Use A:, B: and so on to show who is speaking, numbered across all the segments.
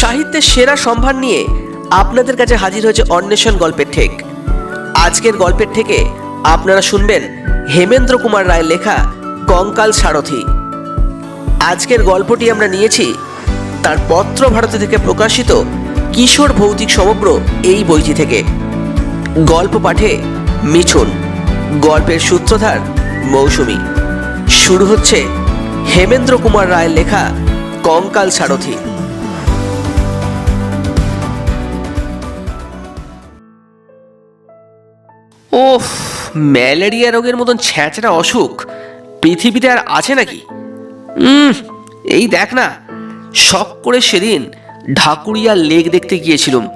A: সাহিত্যের সেরা সম্ভার নিয়ে আপনাদের কাছে হাজির হয়েছে অন্বেষণ গল্পের ঠেক। আজকের গল্পের থেকে আপনারা শুনবেন হেমেন্দ্র কুমার রায় লেখা কঙ্কাল সারথি। আজকের গল্পটি আমরা নিয়েছি তার পত্র ভারতী থেকে প্রকাশিত কিশোর ভৌতিক সমগ্র এই বইটি থেকে। গল্প পাঠে মিছুন গল্পের সূত্রধার মৌসুমী। শুরু হচ্ছে হেমেন্দ্র কুমার রায়ের লেখা কঙ্কাল সারথি। ওফ, ম্যালেরিয়া রোগের মতন ছ্যাঁচড়া অসুখ। পৃথিবীতে আর আছে নাকি? এই দেখ না, শখ করে সেদিন ঢাকুরিয়া লেক দেখতে গিয়েছিলাম।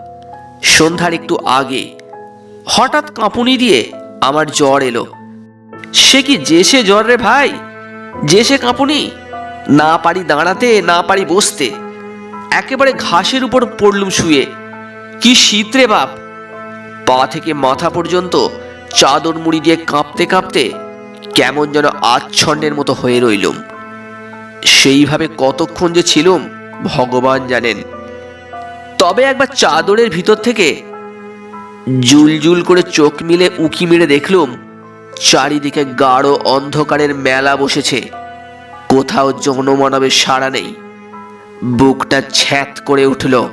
A: সন্ধ্যার একটু আগে। হঠাৎ কাঁপুনি দিয়ে আমার জ্বর এলো। সে কি যে সে জ্বর রে ভাই? যে সে কাঁপুনি? না পারি দাঁড়াতে, না পারি বসতে। একেবারে ঘাসের উপর পড়লুম শুয়ে। কি শীত রে বাপ। পা থেকে মাথা পর্যন্ত চাদর মুড়ি দিয়ে কাঁপতে কাঁপতে কেমন যেন আচ্ছন্নের মতো হয়ে রইলুম। সেইভাবে কতক্ষণ যে ছিলুম, ভগবান জানেন। তবে একবার চাদরের ভিতর থেকে জুলজুল করে চোখ মিলে উঁকি মেরে দেখলুম, চারিদিকে গাঢ় অন্ধকারের মেলা বসেছে। কোথাও জনমানবের সাড়া নেই। বুকটা ছ্যাত করে উঠল।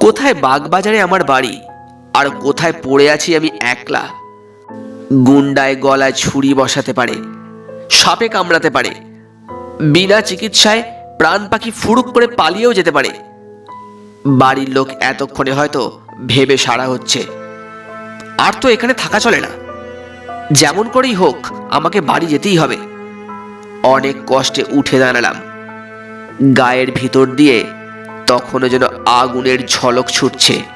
A: কোথায় বাগবাজারে আমার বাড়ি? আর কোথায় পড়ে আছি আমি একলা? গুন্ডায় গলায় ছুরি বসাতে পারে, সাপে কামড়াতে পারে, বিনা চিকিৎসায় প্রাণ পাখি ফুরুক করে পালিয়েও যেতে পারে। বাড়ির লোক এতক্ষণে হয়তো ভেবে সারা হচ্ছে। আর তো এখানে থাকা চলে না। যেমন করেই হোক, আমাকে বাড়ি যেতেই হবে। অনেক কষ্টে উঠে দাঁড়ালাম। গায়ের ভিতর দিয়ে তখনও যেন আগুনের ঝলক ছুটছে।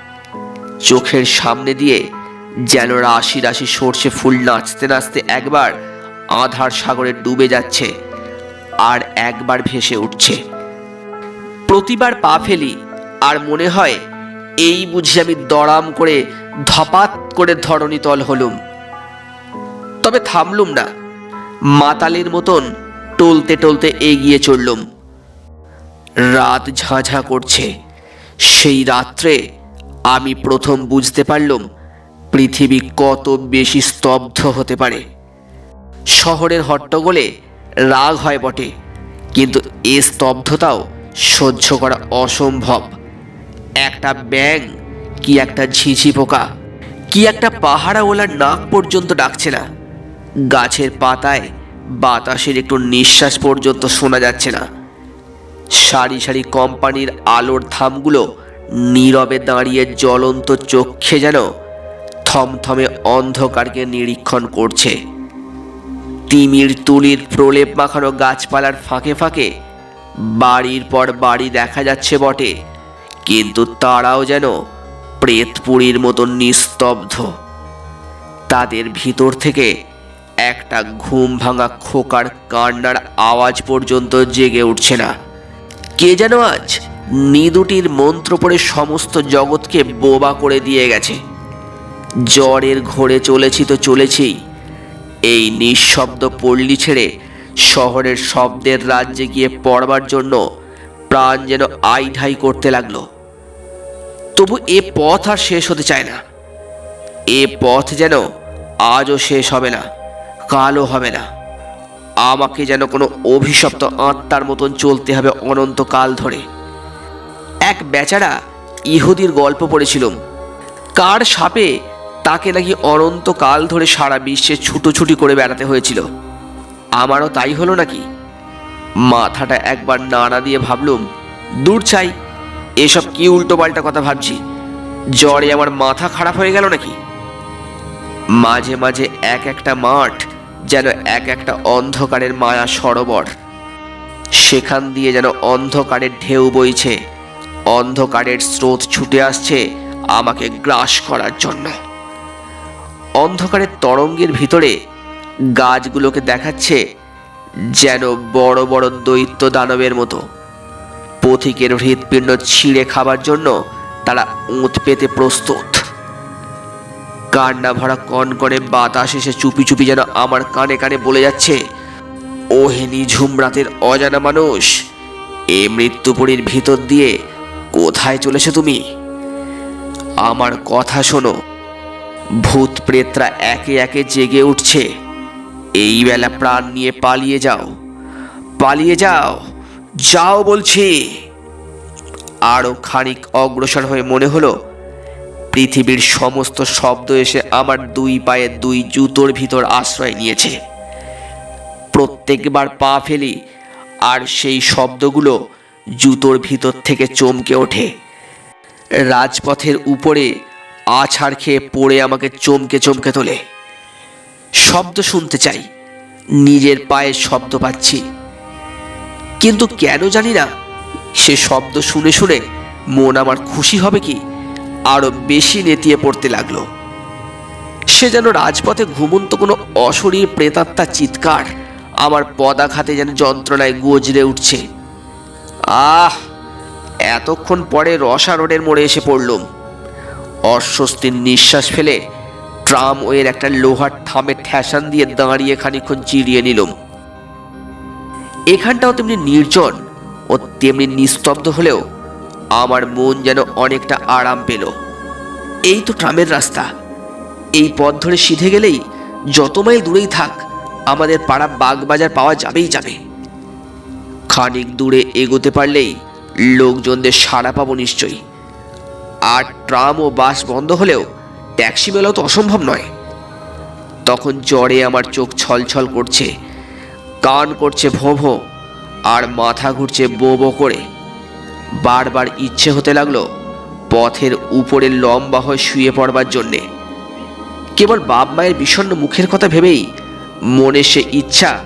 A: চোখের সামনে দিয়ে যেন রাশি রাশি সর্ষে ফুল নাচতে নাচতে একবার আধার সাগরে ডুবে যাচ্ছে আর একবার ভেসে উঠছে। প্রতিবার পা ফেলি আর মনে হয় এই বুঝি আমি দড়াম করে ধপাত করে ধরণীতল হলুম। তবে থামলুম না। মাতালের মতন টলতে টলতে এগিয়ে চললুম। রাত ঝাঁঝা করছে। সেই রাত্রে আমি প্রথম বুঝতে পারলাম পৃথিবী কত বেশি স্তব্ধ হতে পারে। শহরের হট্টগোলে রাগ হয় বটে, কিন্তু এ স্তব্ধতাও সহ্য করা অসম্ভব। একটা ব্যাং কি একটা ঝিঝি পোকা, কি একটা পাহাড়া ওলার নাক পর্যন্ত ডাকছে না। গাছের পাতায় বাতাসের একটু নিঃশ্বাস পর্যন্ত শোনা যাচ্ছে না। সারি সারি কোম্পানির আলোর থামগুলো নীরবে দাঁড়িয়ে জ্বলন্ত চক্ষে যেন থমথমে অন্ধকারকে নিরীক্ষণ করছে। তিমির তুলির প্রলেপ মাখানো গাছপালার ফাঁকে ফাঁকে বাড়ির পর বাড়ি দেখা যাচ্ছে বটে, কিন্তু তারাও যেন প্রেতপুরীর মতো নিস্তব্ধ। তাদের ভিতর থেকে একটা ঘুম ভাঙা খোকার কান্নার আওয়াজ পর্যন্ত জেগে উঠছে না। কে যেন আজ নিদুটির মন্ত্র পড়ে সমস্ত জগৎকে বোবা করে দিয়ে গেছে। জ্বরের ঘোরে চলেছি তো চলেছেই। এই নিঃশব্দ পল্লী ছেড়ে শহরের শব্দের রাজ্যে গিয়ে পড়বার জন্য প্রাণ যেন আই ঢাই করতে লাগল। তবু এ পথ আর শেষ হতে চায় না। এ পথ যেন আজও শেষ হবে না, কালও হবে না। আমাকে যেন কোনো অভিশপ্ত আত্মার মতন চলতে হবে অনন্তকাল ধরে। এক বেচারা ইহুদির গল্প পড়েছিলাম কার সাপে তাকে নাকি অনন্তকাল ধরে সারা বিশ্বে ছুটোছুটি করে বেড়াতে হয়েছিল? আমারও তাই হলো নাকি? মাথাটা একবার নাড়া দিয়ে ভাবলুম, দূর চাই, এসব কি উল্টোপাল্টা কথা ভাবছি? জ্বরে আমার মাথা খারাপ হয়ে গেল নাকি? মাঝে মাঝে এক একটা মাঠ যেন এক একটা অন্ধকারের মায়া সরোবর। সেখান দিয়ে যেন অন্ধকারের ঢেউ বইছে। অন্ধকারের স্রোত ছুটে আসছে আমাকে গ্রাস করার জন্য। অন্ধকারের তরঙ্গের ভিতরে গাছগুলোকে দেখাচ্ছে যেন বড় বড় দৈত্য দানবের মতো। পথিকের হৃৎপিণ্ড ছিঁড়ে খাবার জন্য তারা উঁত পেতে প্রস্তুত। কান্না ভরা কনকনে বাতাস এসে চুপি চুপি যেন আমার কানে কানে বলে যাচ্ছে ওহেনি ঝুমরাতের অজানা মানুষ, এ মৃত্যুপুরীর ভিতর দিয়ে কোথায় চলেছো তুমি? আমার কথা শোনো। ভূত প্রেতরা একে একে জেগে উঠছে। এই বেলা প্রাণ নিয়ে পালিয়ে যাও। পালিয়ে যাও। যাও বলছি। আরও খানিক অগ্রসর হয়ে মনে হলো, পৃথিবীর সমস্ত শব্দ এসে আমার দুই পায়ে দুই জুতোর ভিতর আশ্রয় নিয়েছে। প্রত্যেকবার পা ফেলি, আর সেই শব্দগুলো জুতোর ভিতর থেকে চমকে ওঠে। রাজপথের উপরে আছাড় খেয়ে পড়ে আমাকে চমকে চমকে তোলে। শব্দ শুনতে চাই, নিজের পায়ের শব্দ পাচ্ছি। কিন্তু কেন জানি না, সে শব্দ শুনে শুনে মন আমার খুশি হবে কি, আরও বেশি নেতিয়ে পড়তে লাগল। সে যেন রাজপথে ঘুমন্ত কোনো অশরীর প্রেতাত্মা চিৎকার আমার পদাঘাতে যেন যন্ত্রণায় গজরে উঠছে। আহ, এতক্ষণ পরে রসা রোডের মোড়ে এসে পড়লুম। অস্বস্তির নিঃশ্বাস ফেলে ট্রাম ওয়ের একটা লোহার থামে ঠ্যাসান দিয়ে দাঁড়িয়ে খানিক্ষণ চিরিয়ে নিলুম। এখানটাও তেমনি নির্জন ও তেমনি নিস্তব্ধ হলেও আমার মন যেন অনেকটা আরাম পেল। এই তো ট্রামের রাস্তা। এই পথ ধরে সিধে গেলেই যত মাইল দূরেই থাক, আমাদের পাড়া বাগবাজার পাওয়া যাবেই যাবে। খানিক দূরে এগোতে পারলেই লোকজনদের সাড়া পাবো নিশ্চয়ই। আর ট্রাম ও বাস বন্ধ হলেও ট্যাক্সি মেলাও তো অসম্ভব নয়। তখন জ্বরে আমার চোখ ছলছল করছে, কান করছে ভোঁ ভোঁ, আর মাথা ঘুরছে বো বো করে। বারবার ইচ্ছে হতে লাগল পথের উপরে লম্বা হয়ে শুয়ে পড়বার জন্যে। কেবল বাপ মায়ের বিষণ্ণ মুখের কথা ভেবেই মনে সে ইচ্ছা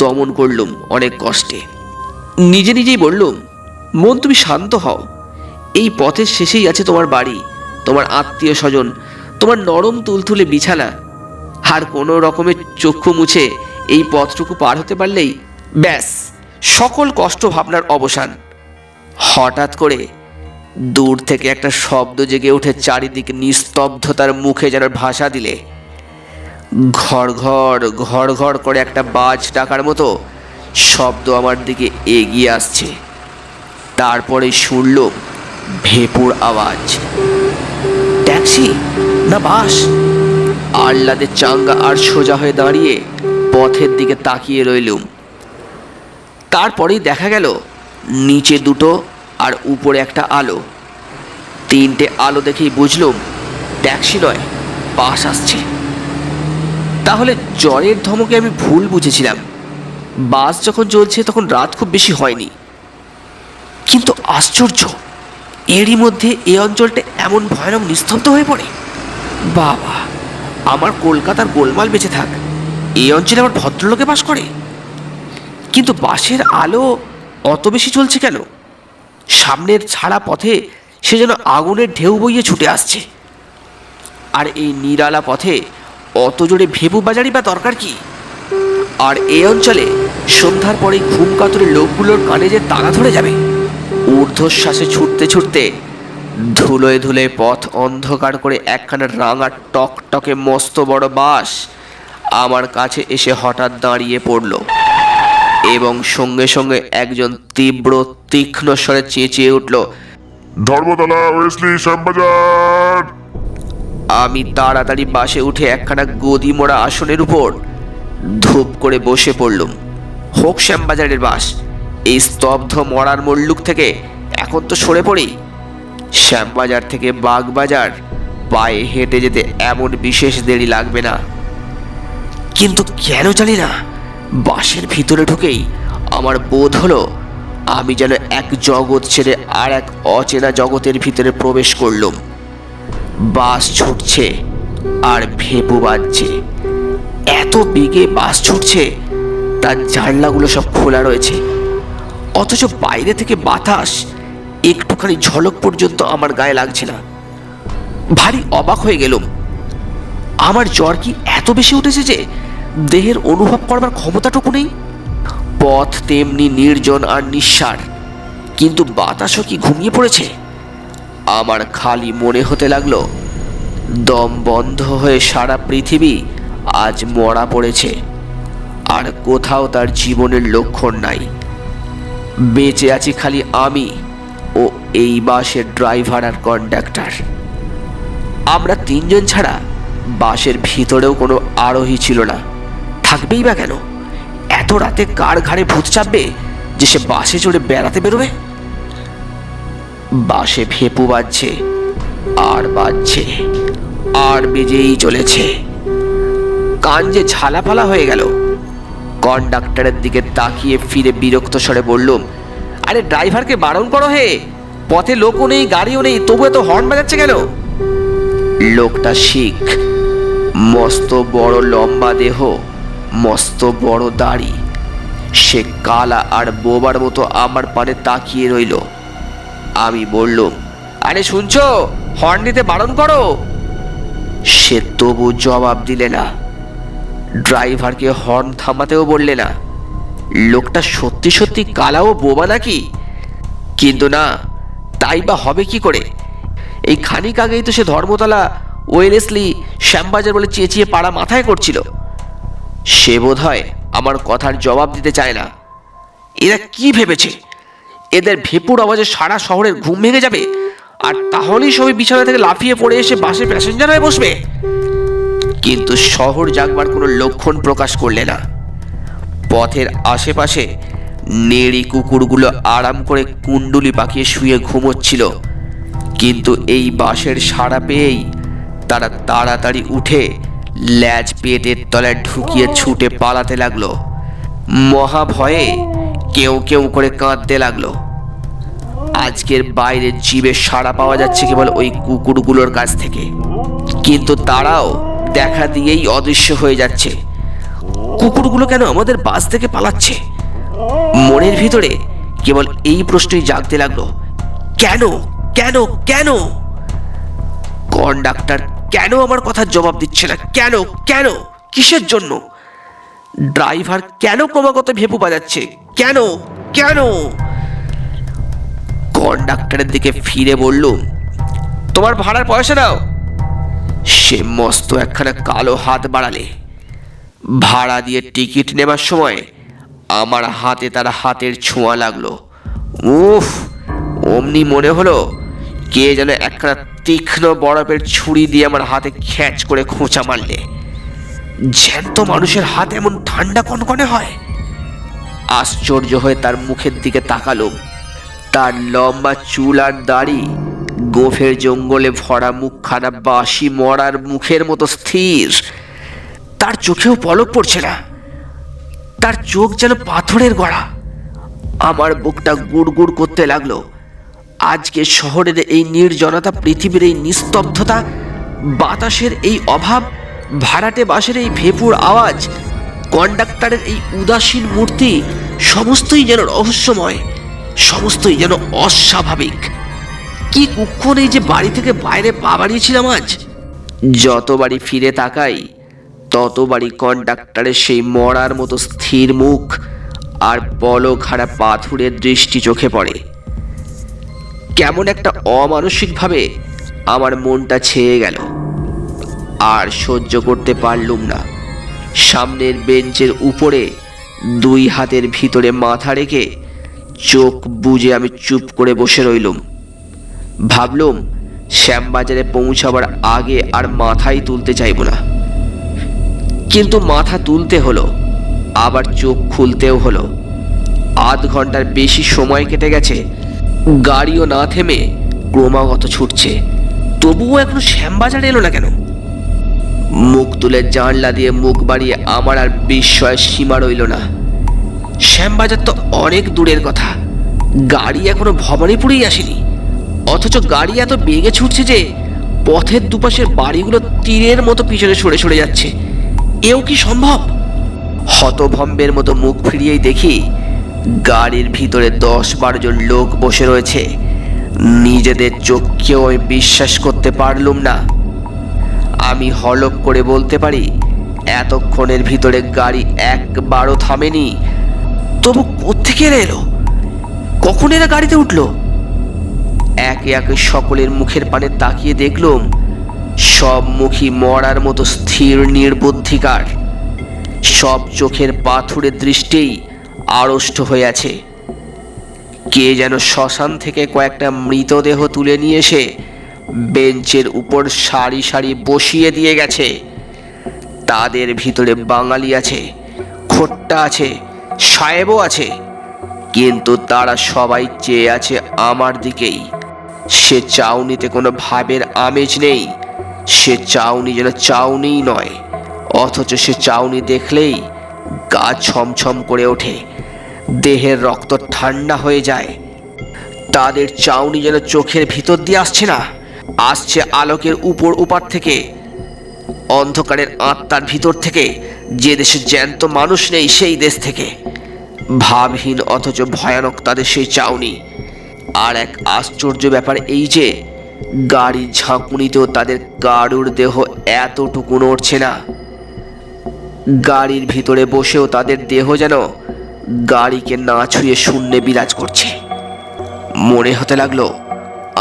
A: দমন করলুম অনেক কষ্টে। নিজে নিজেই বললুম, মন তুমি শান্ত হও। এই পথের শেষেই আছে তোমার বাড়ি, তোমার আত্মীয় স্বজন, তোমার নরম তুলতুলে বিছানা। আর কোনো রকমের চক্ষু মুছে এই পথটুকু পার হতে পারলেই ব্যাস, সকল কষ্ট ভাবনার অবসান। হঠাৎ করে দূর থেকে একটা শব্দ জেগে ওঠে চারিদিকে নিস্তব্ধতার মুখে যেন ভাষা দিলে। ঘর ঘর ঘর ঘর করে একটা বাজ ডাকার মতো শব্দ আমার দিকে এগিয়ে আসছে। তারপরে শুনল ভেপুর আওয়াজ। ট্যাক্সি? না বাস? আহ্লাদের চাঙ্গা আর সোজা হয়ে দাঁড়িয়ে পথের দিকে তাকিয়ে রইলুম। তারপরেই দেখা গেল, নিচে দুটো আর উপরে একটা আলো। তিনটে আলো দেখেই বুঝলুম ট্যাক্সি নয়, বাস আসছে। তাহলে জ্বরের ধমকে আমি ভুল বুঝেছিলাম। বাস যখন চলছে, তখন রাত খুব বেশি হয়নি। কিন্তু আশ্চর্য, এরই মধ্যে এই অঞ্চলটা এমন ভয়ানক নিস্তব্ধ হয়ে পড়ে। বাবা, আমার কলকাতার গোলমাল বেঁচে থাক। এই অঞ্চলে আমার ভদ্রলোকে বাস করে। কিন্তু বাসের আলো অত বেশি চলছে কেন? সামনের ছাড়া পথে সে যেন আগুনের ঢেউ বইয়ে ছুটে আসছে। আর এই নিরালা পথে অত জোরে ভেবু বাজারই বা দরকার কি? আর এই অঞ্চলে সন্ধ্যার পরে ঘুম কাতরে লোকগুলোর কানে যে তালা ধরে যাবে। ঊর্ধ্বশ্বাসে ছুটতে ছুটতে ধুলোয় ধুলোয় পথ অন্ধকার করে একখানা রাঙা টক টকে মস্ত বড় বাস আমার কাছে এসে হঠাৎ দাঁড়িয়ে পড়ল এবং সঙ্গে সঙ্গে একজন তীব্র তীক্ষ্ণ স্বরে চেঁচিয়ে উঠল
B: ধর্মতলা ওয়েসলি শ্যামবাজার!
A: আমি তাড়াতাড়ি বাসে উঠে একখানা গদি মোড়া আসনের উপর ধূপ করে বসে পড়লুম। হোক শ্যামবাজারের বাস, এই স্তব্ধ মরার মল্লুক থেকে এখন তো সরে পড়ি। শ্যামবাজার থেকে বাগবাজার, পায়ে হেঁটে যেতে এমন বিশেষ দেরি লাগবে না। কিন্তু কেন জানি না, বাসের ভিতরে ঢুকেই আমার বোধ হলো আমি যেন এক জগৎ ছেড়ে আর এক অচেনা জগতের ভিতরে প্রবেশ করলুম। বাস ছুটছে আর ভেপু বাজছে। বেগে বাস ছুটছে, তার জানলাগুলো সব খোলা রয়েছে। অথচ বাইরে থেকে বাতাস একটুখানি ঝলক পর্যন্ত আমার গায়ে লাগছে না। ভারী অবাক হয়ে গেলুম। আমার জ্বর কি এত বেশি উঠেছে যে দেহের অনুভব করবার ক্ষমতাটুকু নেই? পথ তেমনি নির্জন আর নিঃসার, কিন্তু বাতাসও কি ঘুমিয়ে পড়েছে? আমার খালি মনে হতে লাগল, দম বন্ধ হয়ে সারা পৃথিবী আজ মরা পড়েছে। আর কোথাও তার জীবনের লক্ষণ নাই। বেঁচে আছি খালি আমি ও এই বাসের ড্রাইভার আর কন্ডাক্টর। আমরা তিনজন ছাড়া বাসের ভিতরেও কোনো আরোহী ছিল না। থাকবেই বা কেন? এত রাতে কার ঘাড়ে ভূত চাপবে যে সে বাসে চড়ে বেড়াতে বেরোবে? বাসে ভেপু বাজছে, আর বাজছে, আর বেজেই চলেছে। কান যে ঝালাপালা হয়ে গেল। কন্ডাক্টরের দিকে তাকিয়ে ফিরে বিরক্ত স্বরে বললুম আরে ড্রাইভারকে বারণ করো হে, পথে লোকও নেই, গাড়িও নেই, তবু এত হর্ন বাজাচ্ছে কেন? লোকটা শিখ, মস্ত বড় লম্বা দেহ, মস্ত বড় দাড়ি। সে কালা আর বোবার মতো আমার পানে তাকিয়ে রইল। আমি বললুম, আরে শুনছো, হর্ন দিতে বারণ করো? সে তবু জবাব দিলে না। ড্রাইভারকে হর্ন থামাতেও বললে না। লোকটা সত্যি সত্যি কালা ও বোবা নাকি? কিন্তু না, তাই বা হবে কি করে? এই খানিক আগেই তো সে ধর্মতলা ওয়েলেসলি শ্যামবাজার বলে চেঁচিয়ে পাড়া মাথায় করছিল। সে বোধ হয় আমার কথার জবাব দিতে চায় না। এরা কি ভেবেছে? এদের ভেপুর আওয়াজে সারা শহরের ঘুম ভেঙে যাবে, আর তাহলেই সবাই বিছানা থেকে লাফিয়ে পড়ে এসে বাসে প্যাসেঞ্জার হয়ে বসবে। কিন্তু শহর জাগবার কোনো লক্ষণ প্রকাশ করলে না। পথের আশেপাশে নেড়ি কুকুরগুলো আরাম করে কুণ্ডুলি পাকিয়ে শুয়ে ঘুমোচ্ছিল। কিন্তু এই বাঁশের সাড়া পেয়েই তারা তাড়াতাড়ি উঠে ল্যাজ পেটের তলায় ঢুকিয়ে ছুটে পালাতে লাগল। মহা ভয়ে কেউ কেউ করে কাঁদতে লাগল। আজকের বাইরে জীবের সাড়া পাওয়া যাচ্ছে কেবল ওই কুকুরগুলোর কাছ থেকে। কিন্তু তারাও দেখা দিয়েই অদৃশ্য হয়ে যাচ্ছে। কুকুরগুলো কেন আমাদের বাস থেকে পালাচ্ছে? মনের ভিতরে কেবল এই প্রশ্নই জাগতে লাগল। কেন? কেন? কেন? কন্ডাক্টর কেন আমার কথার জবাব দিচ্ছে না? কেন? কেন? কিসের জন্য? ড্রাইভার কেন ক্রমাগত ভেপু বাজাচ্ছে? কেন? কেন? কন্ডাক্টরের দিকে ফিরে বললুম, তোমার ভাড়ার পয়সা দাও সে মস্ত একখানা কালো হাত বাড়ালে। ভাড়া দিয়ে টিকিট নেবার সময় আমার হাতে তার হাতের ছোঁয়া লাগল। উফ, অমনি মনে হলো কে যেন একখানা তীক্ষ্ণ বরফের ছুরি দিয়ে আমার হাতে খ্যাচ করে খোঁচা মারলে। জ্যান্ত মানুষের হাত এমন ঠান্ডা কনকনে হয়। আশ্চর্য হয়ে তার মুখের দিকে তাকালো। তার লম্বা চুল আর দাড়ি গোফের জঙ্গলে ভরা মুখখানা বাসি মরার মুখের মতো স্থির। তার চোখেও পলক পড়ছে না। তার চোখ যেন পাথরের গড়া। আমার বুকটা গুড় করতে লাগল। আজকে শহরের এই নির্জনতা, পৃথিবীর এই নিস্তব্ধতা, বাতাসের এই অভাব, ভাড়াটে বাসের এই ভেপুর আওয়াজ, কন্ডাক্টরের এই উদাসীন মূর্তি, সমস্তই যেন রহস্যময়, সমস্তই যেন অস্বাভাবিক। কি কুক্ষণ এই যে বাড়ি থেকে বাইরে পা বাড়িয়েছিলাম আজ? যতবারই ফিরে তাকাই ততবারই কন্ডাক্টরের সেই মরার মতো স্থির মুখ আর পলক হারা পাথুরের দৃষ্টি চোখে পড়ে। কেমন একটা অমানসিকভাবে আমার মনটা ছেয়ে গেল। আর সহ্য করতে পারলুম না। সামনের বেঞ্চের উপরে দুই হাতের ভিতরে মাথা রেখে চোখ বুজে আমি চুপ করে বসে রইলুম। ভাবলুম, শ্যামবাজারে পৌঁছাবার আগে আর মাথাই তুলতে চাইব না। কিন্তু মাথা তুলতে হলো, আবার চোখ খুলতেও হলো। আধ ঘণ্টার বেশি সময় কেটে গেছে, গাড়িও না থেমে ক্রমাগত ছুটছে। তবুও এখনও শ্যামবাজার এলো না কেন? মুখ তুলে জানলা দিয়ে মুখ বাড়িয়ে আমার আর বিস্ময়ের সীমা রইল না। শ্যামবাজার তো অনেক দূরের কথা। গাড়ি এখনও ভবানীপুরেই আসেনি। অথচ গাড়ি এত বেগে ছুটছে যে পথের দুপাশের বাড়িগুলো তীরের মতো পিছনে সরে সরে যাচ্ছে। এও কি সম্ভব? হতভম্বের মতো মুখ ফিরিয়েই দেখি গাড়ির ভিতরে দশ বারো জন লোক বসে রয়েছে। নিজেদের চোখকেও আমি বিশ্বাস করতে পারলুম না। আমি হলপ করে বলতে পারি, এতক্ষণের ভিতরে গাড়ি একবারও থামেনি। তবু কোত্থেকে এরা এলো? কখন এরা গাড়িতে উঠল? একে একে সকলের মুখের পানে তাকিয়ে দেখলুম, সব মুখী মরার মতো স্থির নির্বুদ্ধিকার। সব চোখের পাথুরের দৃষ্টিই আড়ষ্ট হয়ে আছে। কে যেন শ্মশান থেকে কয়েকটা মৃতদেহ তুলে নিয়ে এসে বেঞ্চের উপর সারি সারি বসিয়ে দিয়ে গেছে। তাদের ভিতরে বাঙালি আছে, খোট্টা আছে সাহেবও আছে, কিন্তু তারা সবাই চেয়ে আছে আমার দিকেই। সে চাউনিতে কোনো ভাবের আমেজ নেই। সে চাউনি যেন চাউনিই নয়, অথচ সে চাউনি দেখলেই গা ছমছম করে ওঠে। দেহের রক্ত ঠান্ডা হয়ে যায়। তাদের চাউনি যেন চোখের ভিতর দিয়ে আসছে না, আসছে আলোকের উপর উপার থেকে। অন্ধকারের আত্মার ভিতর থেকে, যে দেশে জ্যান্ত মানুষ নেই সেই দেশ থেকে। ভাবহীন অথচ ভয়ানক তাদের সেই চাউনি। আর এক আশ্চর্য ব্যাপার এই যে গাড়ির ঝাঁকুনিতেও তাদের কারুর দেহ এতটুকু নড়ছে না। গাড়ির ভিতরে বসেও তাদের দেহ যেন গাড়িকে না ছুঁয়ে শূন্যে বিরাজ করছে। মনে হতে লাগল,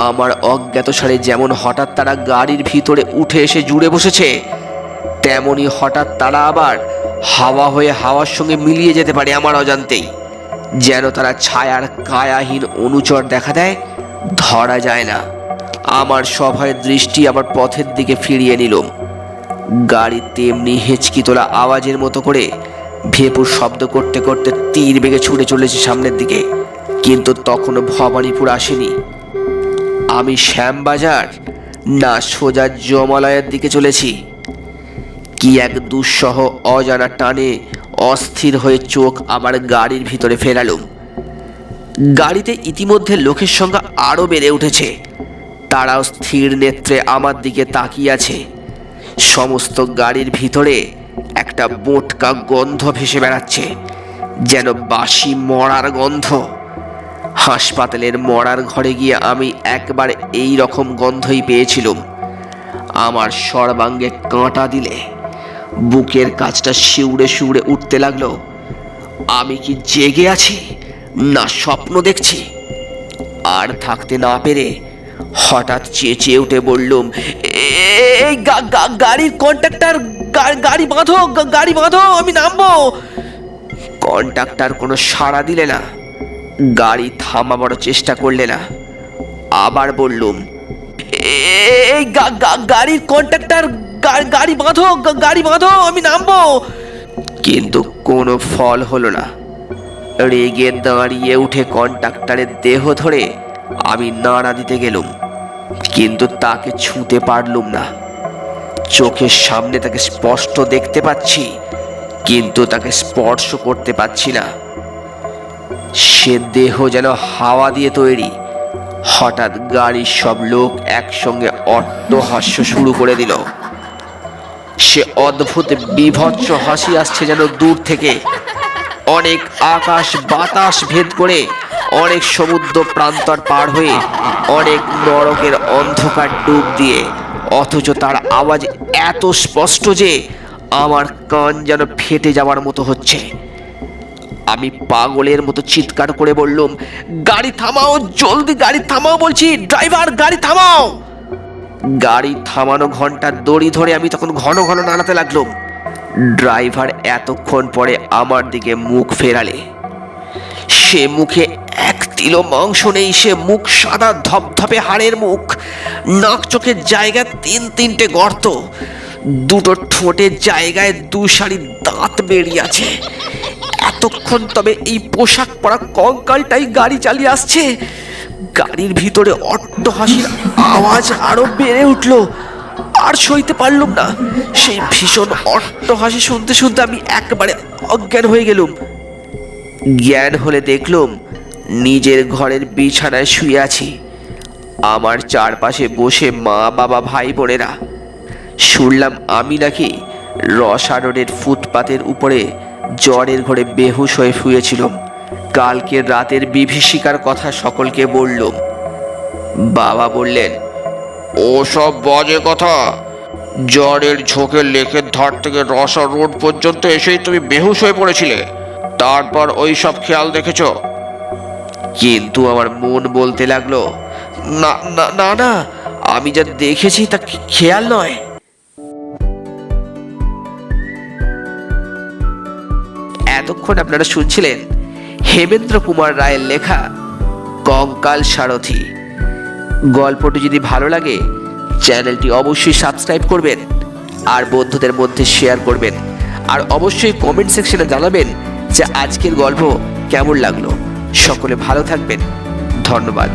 A: আমার অজ্ঞাত সারে যেমন হঠাৎ তারা গাড়ির ভিতরে উঠে এসে জুড়ে বসেছে, তেমনি হঠাৎ তারা আবার হাওয়া হয়ে হাওয়ার সঙ্গে মিলিয়ে যেতে পারে আমার অজান্তেই। যেন তারা ছায়ার কায়াহীন অনুচর দেখা দেয়, ধরা যায় না। আমার সভায় দৃষ্টি আমার পথের দিকে ফিরিয়ে নিল। গাড়ি তেমনি হেঁচকি তোলা আওয়াজের মতো করে ভেপুর শব্দ করতে করতে তীর বেগে ছুটে চলেছে সামনের দিকে। কিন্তু তখনও ভবানীপুর আসেনি। আমি শ্যামবাজার না সোজা জমালয়ের দিকে চলেছি। কি এক দুঃসহ অজানা টানে অস্থির হয়ে চোখ আবার গাড়ির ভিতরে ফেরালুম। গাড়িতে ইতিমধ্যে লোকের সংখ্যা আরও বেড়ে উঠেছে। তারাও স্থির নেত্রে আমার দিকে তাকিয়ে আছে। সমস্ত গাড়ির ভিতরে একটা বোটকা গন্ধ ভেসে বেড়াচ্ছে, যেন বাসি মরার গন্ধ। হাসপাতালের মরার ঘরে গিয়ে আমি একবার এই রকম গন্ধই পেয়েছিলাম। আমার সর্বাঙ্গে কাঁটা দিলে বুকের কাজটা শিউড়ে শিউড়ে উঠতে লাগল। আমি কি জেগে আছি? না স্বপ্ন দেখছি। আর থাকতে না পেরে হঠাৎ চেঁচিয়ে উঠে বললুম এই গাড়ির কন্ট্রাক্টর গাড়ি বাঁধো গাড়ি বাঁধো, আমি নামবো। কন্ট্রাক্টর কোনো সাড়া দিলে না, গাড়ি থামাবার চেষ্টা করলে না। আবার বললুম এই গাড়ির কন্ট্রাক্টর গাড়ি বাঁধো গাড়ি বাঁধো, আমি নামবো। কিন্তু কোনো ফল হলো না। রেগে দাঁড়িয়ে উঠে কন্ট্রাক্টরের দেহ ধরে আমি নাড়া দিতে গেলুম, কিন্তু তাকে ছুঁতে পারলুম না। চোখের সামনে তাকে স্পষ্ট দেখতে পাচ্ছি, কিন্তু তাকে স্পর্শ করতে পারছি না। সে দেহ যেন হাওয়া দিয়ে তৈরি। হঠাৎ গাড়ির সব লোক একসঙ্গে অট্টহাস্য শুরু করে দিল। সে অদ্ভুত বিভৎস হাসি আসছে যেন দূর থেকে। অনেক আকাশ বাতাস ভেদ করে অনেক সমুদ্র প্রান্তর পার হয়ে অনেক নরকের অন্ধকার ডুব দিয়ে, অথচ তার আওয়াজ এত স্পষ্ট যে আমার কান যেন ফেটে যাওয়ার মতো হচ্ছে। আমি পাগলের মতো চিৎকার করে বললুম, গাড়ি থামাও, জলদি গাড়ি থামাও বলছি, ড্রাইভার, গাড়ি থামাও! গাড়ি থামানো ঘণ্টার দড়ি ধরে আমি তখন ঘন ঘন নাড়াতে লাগলাম ড্রাইভার এতক্ষণ পরে আমার দিকে মুখ ফেরালে। সে মুখে এক তিলো মাংস নেই, সে মুখ সাদা ধপধপে হাড়ের মুখ, নাক চোখের জায়গায় তিন তিনটে গর্ত, দুটো ঠোঁটের জায়গায় দু সারি দাঁত বেরিয়ে আছে। এতক্ষণ তবে এই পোশাক পরা কঙ্কালটাই গাড়ি চালিয়ে আসছে। গাড়ির ভিতরে অট্ট হাসির আওয়াজ আরও বেড়ে উঠল। আর সইতে পারলুম না। সেই ভীষণ অট্ট হাসি শুনতে শুনতে আমি একবারে অজ্ঞান হয়ে গেলুম। জ্ঞান হলে দেখলুম নিজের ঘরের বিছানায় শুয়ে আছি। আমার চারপাশে বসে মা, বাবা, ভাই, বোনেরা। শুনলাম আমি নাকি রসারোডের ফুটপাতের উপরে জ্বরের ঘরে বেহুশ হয়ে শুয়েছিলাম। কালকের রাতের বিভীষিকার কথা সকলকে বললাম বাবা বললেন
B: ওসব বাজে কথা। জ্বরের ঝোঁকে লেকের ধার থেকে রসা রোড পর্যন্ত এসেই তুমি বেহুশ হয়ে পড়েছিলে। তারপর ওই সব খেয়াল দেখেছ?
A: কিন্তু আমার মন বলতে লাগল না না না আমি যা দেখেছি তা খেয়াল নয়। এতক্ষণ আপনারা শুনছিলেন হেমেন্দ্র কুমার রায়ের লেখা কঙ্কাল সারথি। গল্পটি যদি ভালো লাগে, চ্যানেলটি অবশ্যই সাবস্ক্রাইব করবেন আর বন্ধুদের মধ্যে শেয়ার করবেন। আর অবশ্যই কমেন্ট সেকশনে জানাবেন যে আজকের গল্প কেমন লাগল। সকলে ভালো থাকবেন। ধন্যবাদ।